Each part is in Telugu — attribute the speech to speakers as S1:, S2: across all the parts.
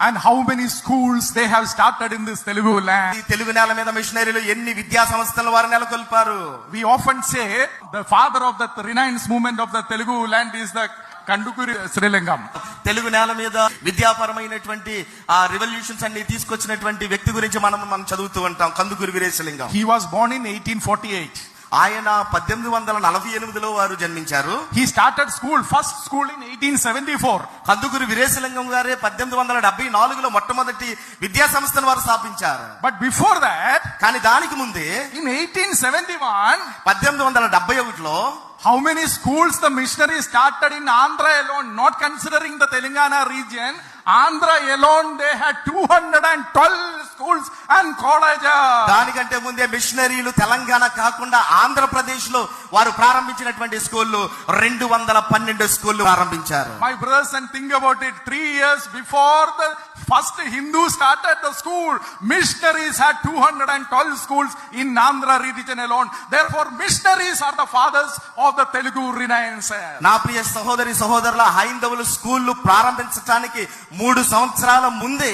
S1: And how many schools they have started in this Telugu land
S2: ఈ తెలుగు నేల మీద మిషనరీలు ఎన్ని విద్యా సంస్థల వారు నెలకొల్పారు?
S1: We often say the father of the renaissance movement of the Telugu land is the Kandukuri Srilingam
S2: Telugu నేల మీద విద్యాపరమైనటువంటి ఆ రివల్యూషన్స్ అన్ని తీసుకొచ్చినటువంటి వ్యక్తి గురించి మనం మనం చదువుతూ ఉంటాం Kandukuri Veeresalingam
S1: he was born in eighteen forty eight
S2: ఆయన పద్దెనిమిది వందల నలభై ఎనిమిదిలో వారు జన్మించారు.
S1: He started school first school in eighteen seventy four
S2: Kandukuri Veeresalingam గారే పద్దెనిమిది వందల డెబ్బై నాలుగులో మొట్టమొదటి విద్యా సంస్థను వారు స్థాపించారు.
S1: బట్ బిఫోర్ దాట్
S2: కానీ దానికి ముందే
S1: ఇన్ ఎయిటీన్ సెవెంటీ వన్
S2: పద్దెనిమిది వందల డెబ్బై ఒకటిలో
S1: how many schools the missionary started in Andhra alone not considering the Telangana region Andhra alone they had two hundred and twelve schools and colleges
S2: దానికంటే ముందే మిషనరీలు తెలంగాణ కాకుండా ఆంధ్రప్రదేశ్లో వారు ప్రారంభించినటువంటి స్కూళ్ళు రెండు వందల పన్నెండు స్కూళ్ళు ప్రారంభించారు.
S1: My brothers and thing about it three years before the first Hindu started the school, missionaries had 212 schools in Andhra region alone. Therefore, missionaries are the fathers of the Telugu Renaissance.
S2: నా ప్రియ సహోదరి సహోదరుల హైందవులు స్కూళ్ళు ప్రారంభించడానికి మూడు సంవత్సరాల ముందే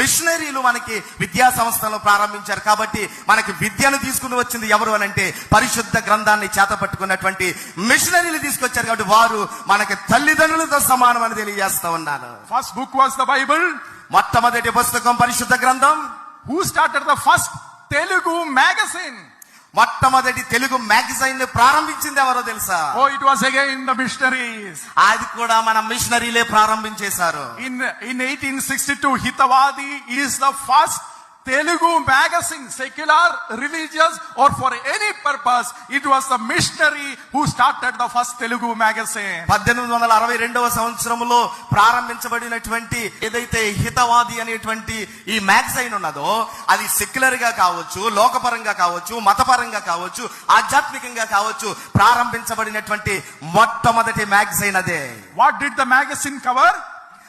S2: మిషనరీలు మనకి విద్యా సంస్థలను ప్రారంభించారు కాబట్టి మనకి విద్యను తీసుకుని వచ్చింది ఎవరు అని అంటే పరిశుద్ధ గ్రంథాన్ని చేత పట్టుకున్నటువంటి మిషనరీలు తీసుకొచ్చారు కాబట్టి వారు మనకి తల్లిదండ్రులతో సమానం అని తెలియజేస్తా ఉన్నాను
S1: First book was the Bible.
S2: మొట్టమొదటి పుస్తకం పరిశుద్ధ గ్రంథం.
S1: Who started the first Telugu magazine
S2: మొట్టమొదటి తెలుగు మ్యాగజైన్ని ప్రారంభించింది ఎవరో తెలుసా?
S1: ఓ it was again the missionaries
S2: అది కూడా మన మిషనరీలే ప్రారంభించేశారు.
S1: In in eighteen sixty two Hitavadi is the first Telugu magazine, secular, religious, or for any purpose. It was the missionary who started the first Telugu magazine.
S2: పద్దెనిమిది వందల అరవై రెండవ సంవత్సరంలో ప్రారంభించబడినటువంటి ఏదైతే హితవాది అనేటువంటి ఈ మ్యాగజైన్ ఉన్నదో అది సెక్యులర్గా కావచ్చు లోకపరంగా కావచ్చు మతపరంగా కావచ్చు ఆధ్యాత్మికంగా కావచ్చు ప్రారంభించబడినటువంటి మొట్టమొదటి మ్యాగజైన్ అదే
S1: What did the magazine cover?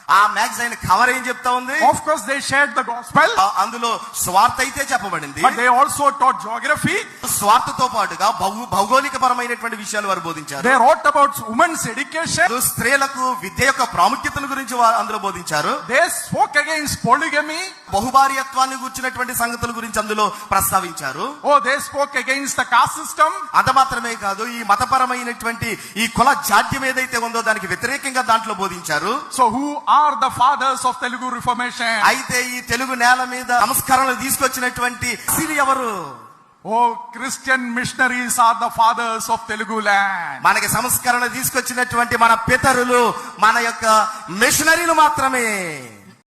S2: ఆ మ్యాగజైన్ కవర్ ఏం చెప్తా ఉంది
S1: Of course, they shared the gospel,
S2: ఆ- అందులో స్వార్థ అయితే చెప్పబడింది
S1: but they also taught geography.
S2: స్వార్థతో పాటుగా భౌగోళిక పరమైనటువంటి విషయాలు వారు బోధించారు
S1: They wrote about women's education.
S2: స్త్రీలకు విద్య యొక్క ప్రాముఖ్యతను గురించి వారు అందులో బోధించారు
S1: They spoke against polygamy.
S2: బహుభార్యత్వాన్ని గుర్చినటువంటి సంగతుల గురించి అందులో ప్రస్తావించారు
S1: Oh, they spoke against the caste system.
S2: అంత మాత్రమే కాదు ఈ మతపరమైనటువంటి ఈ కుల జాడ్యం ఏదైతే ఉందో దానికి వ్యతిరేకంగా దాంట్లో బోధించారు
S1: So, who are the fathers of Telugu reformation
S2: అయితే ఈ తెలుగు నేల మీద నమస్కారాలు తీసుకొచ్చినటువంటి ఎవరు?
S1: ఓ Christian missionaries are the fathers of Telugu land
S2: మనకి సంస్కరణ తీసుకొచ్చినటువంటి మన పితరులు మన యొక్క మిషనరీలు మాత్రమే.